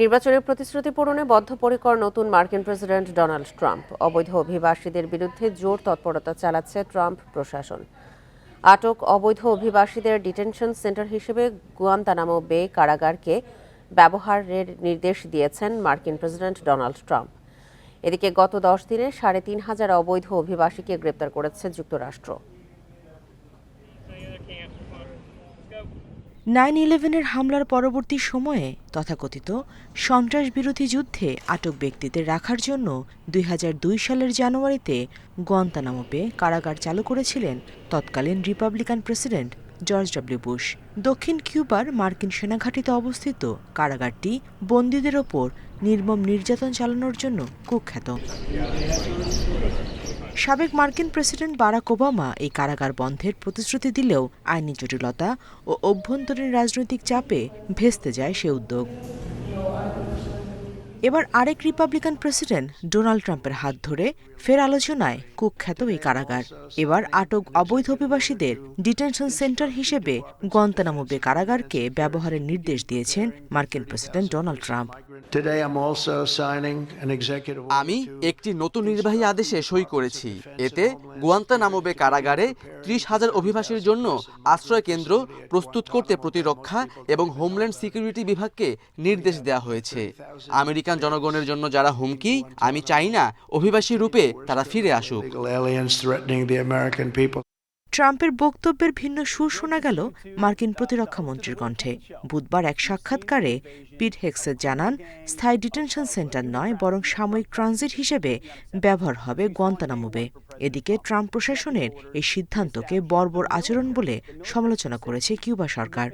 নির্বাচনের প্রতিশ্রুতি পূরণে বদ্ধপরিকর নতুন মার্কিন প্রেসিডেন্ট ডোনাল্ড ট্রাম্প। অবৈধ অভিবাসীদের বিরুদ্ধে জোর তৎপরতা চালাচ্ছে ট্রাম্প প্রশাসন। আটক অবৈধ অভিবাসীদের ডিটেনশন সেন্টার হিসেবে গুয়ান্তানামো বে কারাগারকে ব্যবহারের নির্দেশ দিয়েছেন মার্কিন প্রেসিডেন্ট ডোনাল্ড ট্রাম্প। এদিকে গত দশ দিনে সাড়ে তিন হাজার অবৈধ অভিবাসীকে গ্রেপ্তার করেছে যুক্তরাষ্ট্র। নাইন ইলেভেনের হামলার পরবর্তী সময়ে তথাকথিত সন্ত্রাস বিরোধী যুদ্ধে আটক ব্যক্তিদের রাখার জন্য দুই হাজার দুই সালের জানুয়ারিতে গোয়ান্তানামোপে কারাগার চালু করেছিলেন তৎকালীন Republican President George W Bush. দক্ষিণ কিউবার মার্কিন সেনাঘাটিতে অবস্থিত কারাগারটি বন্দীদের ওপর নির্মম নির্যাতন চালানোর জন্য কুখ্যাত। সাবেক মার্কিন প্রেসিডেন্ট বারাক ওবামা এই কারাগার বন্ধের প্রতিশ্রুতি দিলেও আইনি জটিলতা ও অভ্যন্তরীণ রাজনৈতিক চাপে ভেস্তে যায় সে উদ্যোগ। এবার আরেক রিপাবলিকান প্রেসিডেন্ট ডোনাল্ড ট্রাম্পের হাত ধরে ফের আলোচনায় কুখ্যাত এই কারাগার। এবার আটক অবৈধ অভিবাসীদের ডিটেনশন সেন্টার হিসেবে গন্তানামো বে কারাগারকে ব্যবহারের নির্দেশ দিয়েছেন মার্কিন প্রেসিডেন্ট ডোনাল্ড ট্রাম্প আমি একটি নতুন নির্বাহী আদেশে সই করেছি। এতে গুয়ান্তানামোবে কারাগারে ত্রিশ হাজার অভিবাসীর জন্য আশ্রয় কেন্দ্র প্রস্তুত করতে প্রতিরক্ষা এবং হোমল্যান্ড সিকিউরিটি বিভাগকে নির্দেশ দেওয়া হয়েছে। আমেরিকান জনগণের জন্য যারা হুমকি আমি চাই না অভিবাসী রূপে তারা ফিরে আসুক. ট্রাম্পের বক্তব্যের ভিন্ন সুর শোনা গেল মার্কিন প্রতিরক্ষা মন্ত্রীর কণ্ঠে। বুধবার এক সাক্ষাৎকারে পিট হেক্সের জানান স্থায়ী ডিটেনশন সেন্টার নয় বরং সাময়িক ট্রানজিট হিসেবে ব্যবহার হবে গোয়ান্তানামোবে। এদিকে ট্রাম্প প্রশাসনের এই সিদ্ধান্তকে বর্বর আচরণ বলে সমালোচনা করেছে কিউবা সরকার।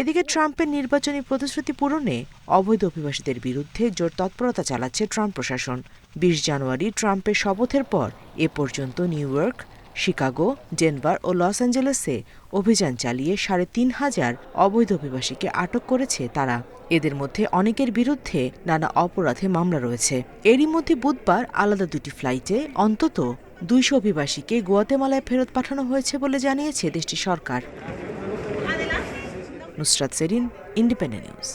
এদিকে ট্রাম্পের নির্বাচনী প্রতিশ্রুতি পূরণে অবৈধ অভিবাসীদের বিরুদ্ধে জোর তৎপরতা চালাচ্ছে ট্রাম্প প্রশাসন। বিশ জানুয়ারি ট্রাম্পের শপথের পর এ পর্যন্ত নিউ ইয়র্ক শিকাগো, ডেনভার ও লস অ্যাঞ্জেলেসে অভিযান চালিয়ে সাড়ে তিন হাজার অবৈধ অভিবাসীকে আটক করেছে তারা। এদের মধ্যে অনেকের বিরুদ্ধে নানা অপরাধে মামলা রয়েছে। এরই মধ্যে বুধবার আলাদা দুটি ফ্লাইটে অন্তত দুইশো অভিবাসীকে গুয়াতেমালায় ফেরত পাঠানো হয়েছে বলে জানিয়েছে দেশটির সরকার। Nusrat Serin, Independent News.